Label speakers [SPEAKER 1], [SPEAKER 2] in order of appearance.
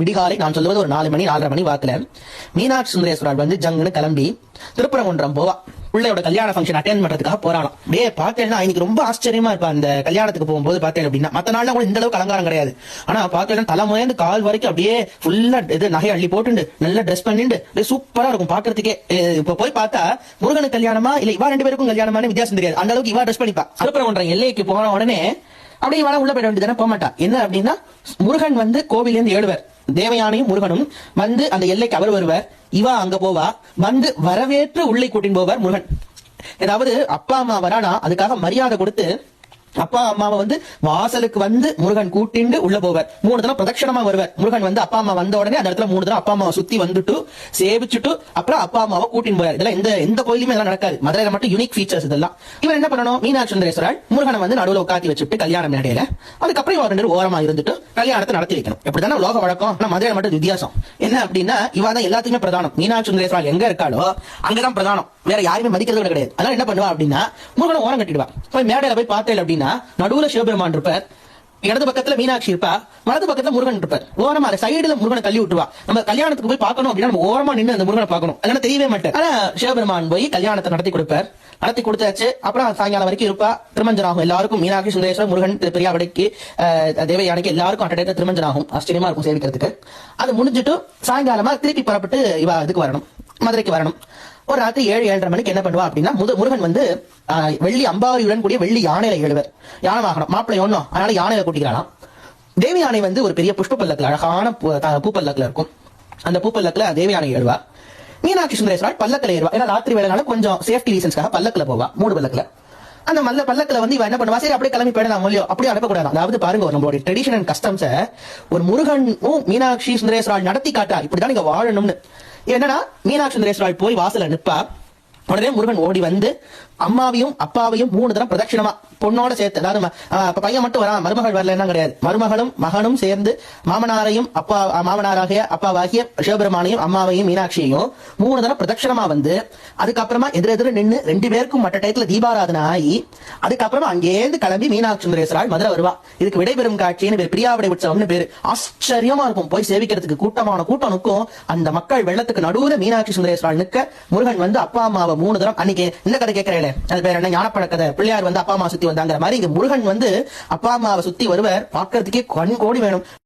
[SPEAKER 1] விடிகாலை நான் சொல்லுவது ஒரு நாலு மணி நாலரை மணி வாக்குல. மீனாட்சி சுந்தரேஸ்வரர் வந்து ஜங்குன்னு கிளம்பி திருப்பரங்குன்றம் போவா. பிள்ளையோட கல்யாண ஃபங்க்ஷன் அட்டென்ட் பண்றதுக்காக போறாளாம். அப்படியே பார்த்தேன்னா இன்னைக்கு ரொம்ப ஆச்சரியமா இருப்பா அந்த கல்யாணத்துக்கு போகும்போது பார்த்தேன் அப்படின்னா. மத்த நாள்ல கூட இந்த அளவுக்கு அலங்காரம் கிடையாது. ஆனா பார்த்தேன்னா தலைமுறைந்து கால் வரைக்கும் அப்படியே ஃபுல்லா இது நகை அள்ளி போட்டுண்டு நல்லா ட்ரெஸ் பண்ணிட்டு அப்படியே சூப்பரா இருக்கும் பாக்குறதுக்கே இப்போ இப்ப போய் பார்த்தா முருகனுக்கு கல்யாணமா இல்ல இவா ரெண்டு பேருக்கும் கல்யாணமான வித்தியாசம் தெரியாது. அந்த அளவுக்கு இவா ட்ரெஸ் பண்ணிப்பா. திருப்பரங்குன்றம் எல்லைக்கு போன உடனே அப்படியே இவனா உள்ள போயிட வேண்டியதானே போக மாட்டா என்ன அப்படின்னா முருகன் வந்து கோவிலேருந்து ஏழுவர். தேவயானையும் முருகனும் வந்து அந்த எல்லைக்கு அவர் வருவர். இவா அங்க போவா. வந்து வரவேற்று உள்ளே கூட்டின் போவார் முருகன். ஏதாவது அப்பா அம்மா வரானா அதுக்காக மரியாதை கொடுத்து அப்பா அம்மாவை வந்து வாசலுக்கு வந்து முருகன் கூட்டிண்டு உள்ள போவார். மூணு தடவை பிரதட்சணமா வருவார். முருகன் வந்து அப்பா அம்மா வந்த உடனே அந்த இடத்துல மூணு தடவை அப்பா அம்மாவை சுத்தி வந்துட்டு சேவிச்சுட்டு அப்புறம் அப்பா அம்மாவை கூட்டின்னு போவார். இதெல்லாம் எந்த எந்த கோயிலுமே இதெல்லாம் நடக்காது. மதுரையில மட்டும் யூனிக் ஃபீச்சர்ஸ் இதெல்லாம். இவர் என்ன பண்ணணும்? மீனாட்சி சுந்தரேஸ்வரால் முருகனை வந்து நடுவில் உட்காத்தி வச்சுட்டு கல்யாணம் மேடையில அதுக்கப்புறம் இவர் ரெண்டு பேரும் ஓரமா இருந்துட்டு கல்யாணத்தை நடத்தி வைக்கணும். இப்படிதானே லோக வழக்கம். ஆனா மதுரையில மட்டும் வித்தியாசம். என்ன அப்படின்னா இவா தான் எல்லாத்துக்குமே பிரதானம். மீனாட்சி சுந்தரேஸ்வரால் எங்க இருக்காளோ அங்கதான் பிரதானம். வேற யாருமே மதிக்கிறது கூட கிடையாது. அதனால என்ன பண்ணுவா அப்படின்னா முருகனை ஓரம் கட்டிடுவா. போய் மேடையில போய் பார்த்தேன் அப்படின்னா நடுவுல சிவபெருமான் இருப்பார். இடது பக்கத்துல மீனாட்சி இருப்பா. வலது பக்கத்துல முருகன் இருப்பார். ஓரமா சைடுல முருகனை தள்ளி விட்டுவா நம்ம கல்யாணத்துக்கு போய் பார்க்கணும் அப்படின்னா நம்ம ஓரமா நின்று அந்த முருகனை பார்க்கணும். அதனால தெரியவே மாட்டேன். ஆனா சிவபெருமான் போய் கல்யாணத்தை நடத்தி கொடுப்பார். நடத்தி கொடுத்தாச்சு. அப்புறம் சாயங்காலம் வரைக்கும் இருப்பா. திருமஞ்சனாகும். எல்லாருக்கும் மீனாட்சி சுந்தரேஸ்வரர் முருகன் பெரியாவடைக்கு தேவையானைக்கு எல்லாருக்கும் அட்டடைத்த திருமஞ்சனாகும். ஆச்சரியமா இருக்கும் சேவிக்கிறதுக்கு அது முடிஞ்சிட்டு சாயங்காலமா திருப்பி புறப்பட்டு இவ இதுக்கு வரணும். மதுரைக்கு வரணும். ஒரு ராத்திரி ஏழு ஏழரை மணிக்கு என்ன பண்ணுவா அப்படின்னா முது- முருகன் வந்து வெள்ளி அம்பாரியுடன் கூடிய வெள்ளி யானையில எழுவர் யானை வாகனம். மாப்பிள்ளை ஒண்ணும். அதனால யானையில கூட்டிக்கலாம் தேவி யானை வந்து ஒரு பெரிய புஷ்ப பல்லக்கில் அழகான பூ- இருக்கும். அந்த பூப்பல்லக்கில் தேவி யானை எழுவா மீனாட்சி சுந்தரேஸ்வரர் பல்லக்கில் ஏறுவா. ஏன்னா ராத்திரி வேலைனால கொஞ்சம் சேஃப்டி ரீசன்ஸ்க்காக பல்லக்கில் போவா மூடு பல்லக்கில். அந்த மல்ல பல்லக்கில் வந்து இவன் என்ன பண்ணுவா? சரி அப்படியே கிளம்பி போயிடலாம் மொழியோ அப்படியே அனுப்பக்கூடாது. அதாவது பாருங்க ஒரு நம்மளுடைய ட்ரெடிஷன் அண்ட் கஸ்டம்ஸை ஒரு முருகனும் மீனாட்சி சுந்தரேஸ்வரால் நடத்தி காட்டா இப்படிதான் நீங்க வாழணும்னு. என்னன்னா மீனாட்சி சுந்தரேஸ்வரால் போய் வாசல நிற்பா உடனே முருகன் ஓடி வந்து அம்மாவையும் அப்பாவையும் மூணு தரம் பிரதட்சிணமா பொண்ணோட சேர்த்து அதாவது பையன் மட்டும் வரா மருமகள் வரலன்னா கிடையாது. மருமகளும் மகனும் சேர்ந்து மாமனாரையும் அப்பா மாமனாராகிய அப்பாவாகிய சிவபெருமானையும் அம்மாவையும் மீனாட்சியையும் மூணு தரம் பிரதட்சிணமா வந்து அதுக்கப்புறமா எதிரெதிர நின்று ரெண்டு பேருக்கும் மற்ற டயத்துல தீபாராதனை ஆகி அதுக்கப்புறம் அங்கேருந்து கிளம்பி மீனாட்சி சுந்தரேஸ்வரால் மதுரை வருவா. இதுக்கு விடைபெறும் காட்சின்னு பேர் பிரியாவிடை உற்சவம்னு பேரு. ஆச்சரியமா இருக்கும். போய் சேவிக்கிறதுக்கு கூட்டமான கூட்டம் நிற்கும் அந்த மக்கள் வெள்ளத்துக்கு நடுவுல மீனாட்சி சுந்தரேஸ்வரால் நிக்க முருகன் வந்து அப்பா அம்மாவை மூணு தரம். அன்னைக்கு இந்த கதை கேட்கிறேன் அது பேர் என்ன? ஞானப்பழ கதை. பிள்ளையார் வந்து அப்பா அம்மா சுத்தி வந்தாங்கிற மாதிரி இங்க முருகன் வந்து அப்பா அம்மாவை சுத்தி வருவர். பாக்குறதுக்கே கண் கோடி வேணும்.